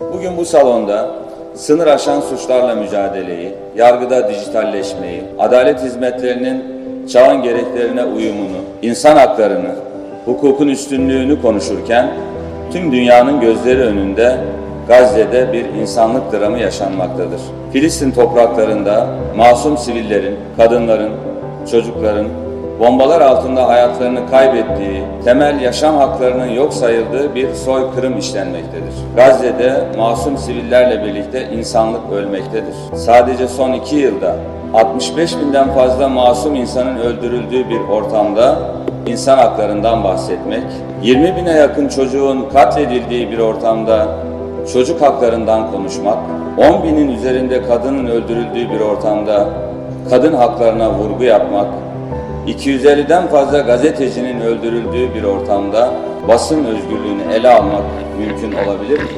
Bugün bu salonda sınır aşan suçlarla mücadeleyi, yargıda dijitalleşmeyi, adalet hizmetlerinin çağın gereklerine uyumunu, insan haklarını, hukukun üstünlüğünü konuşurken tüm dünyanın gözleri önünde Gazze'de bir insanlık dramı yaşanmaktadır. Filistin topraklarında masum sivillerin, kadınların, çocukların bombalar altında hayatlarını kaybettiği, temel yaşam haklarının yok sayıldığı bir soykırım işlenmektedir. Gazze'de masum sivillerle birlikte insanlık ölmektedir. Sadece son iki yılda 65 binden fazla masum insanın öldürüldüğü bir ortamda insan haklarından bahsetmek, 20 bine yakın çocuğun katledildiği bir ortamda çocuk haklarından konuşmak, 10 binin üzerinde kadının öldürüldüğü bir ortamda kadın haklarına vurgu yapmak, 250'den fazla gazetecinin öldürüldüğü bir ortamda basın özgürlüğünü ele almak mümkün olabilir mi?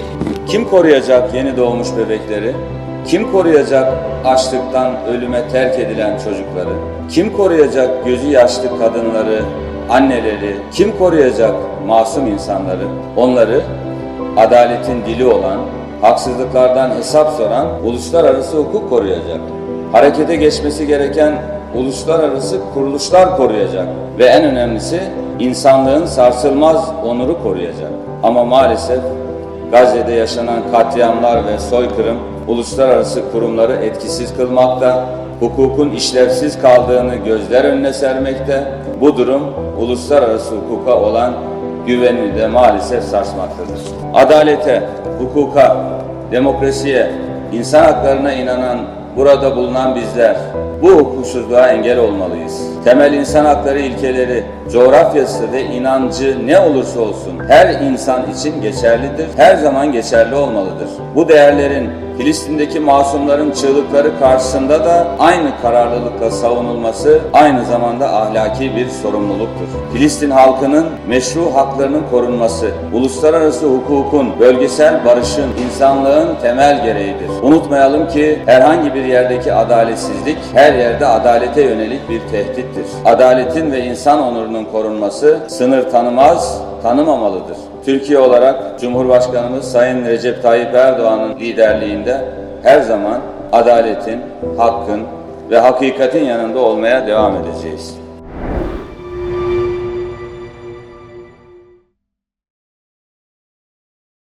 Kim koruyacak yeni doğmuş bebekleri? Kim koruyacak açlıktan ölüme terk edilen çocukları? Kim koruyacak gözü yaşlı kadınları, anneleri? Kim koruyacak masum insanları? Onları adaletin dili olan, haksızlıklardan hesap soran uluslararası hukuk koruyacak. Harekete geçmesi gereken uluslararası kuruluşlar koruyacak ve en önemlisi insanlığın sarsılmaz onuru koruyacak. Ama maalesef Gazze'de yaşanan katliamlar ve soykırım uluslararası kurumları etkisiz kılmakta, hukukun işlevsiz kaldığını gözler önüne sermekte. Bu durum uluslararası hukuka olan güvenini de maalesef sarsmaktadır. Adalete, hukuka, demokrasiye, insan haklarına inanan burada bulunan bizler bu hukuksuzluğa engel olmalıyız. Temel insan hakları ilkeleri, coğrafyası ve inancı ne olursa olsun her insan için geçerlidir, her zaman geçerli olmalıdır. Bu değerlerin Filistin'deki masumların çığlıkları karşısında da aynı kararlılıkla savunulması aynı zamanda ahlaki bir sorumluluktur. Filistin halkının meşru haklarının korunması, uluslararası hukukun, bölgesel barışın, insanlığın temel gereğidir. Unutmayalım ki herhangi bir yerdeki adaletsizlik her yerde adalete yönelik bir tehdittir. Adaletin ve insan onurunun korunması sınır tanımaz, tanımamalıdır. Türkiye olarak Cumhurbaşkanımız Sayın Recep Tayyip Erdoğan'ın liderliğinde her zaman adaletin, hakkın ve hakikatin yanında olmaya devam edeceğiz.